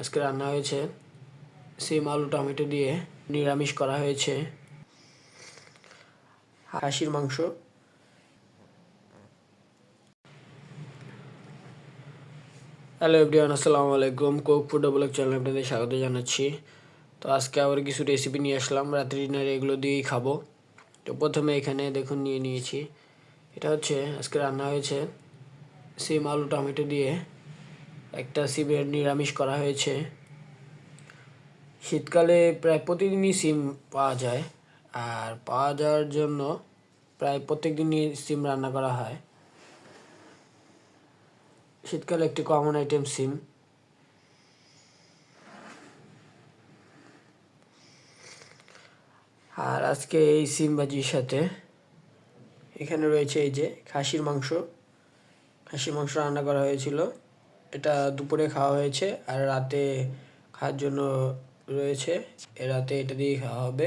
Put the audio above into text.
আজকে রান্না হয়েছে। সিম, আলু, টমেটো দিয়ে নিরামিষ করা হয়েছে। হাসির মাংস। হ্যালো এভরিওয়ান, আসসালামু আলাইকুম। কোক ফুড ব্লগ চ্যানেল আপনাদের স্বাগত জানাচ্ছি। তো আজকে আবার কিছু রেসিপি নিয়ে আসলাম। রাত্রি ডিনারে এগুলো দিয়েই খাব। তো প্রথমে এখানে দেখুন, নিয়ে নিয়েছি। এটা হচ্ছে, আজকে রান্না হয়েছে। সিম, আলু, টমেটো দিয়ে একটা সিমের নিরামিষ করা হয়েছে। শীতকালে প্রায় প্রতিদিনই সিম পাওয়া যায় আর পাওয়া যাওয়ার জন্য প্রায় প্রত্যেক দিনই সিম রান্না করা হয়। শীতকালে একটি কমন আইটেম সিম। আর আজকে এই সিম ভাজির সাথে এখানে রয়েছে এই যে খাসির মাংস। খাসির মাংস রান্না করা হয়েছিল। এটা দুপুরে খাওয়া হয়েছে আর রাতে খাওয়ার জন্য রয়েছে। এ রাতে এটা দিয়েই খাওয়া হবে।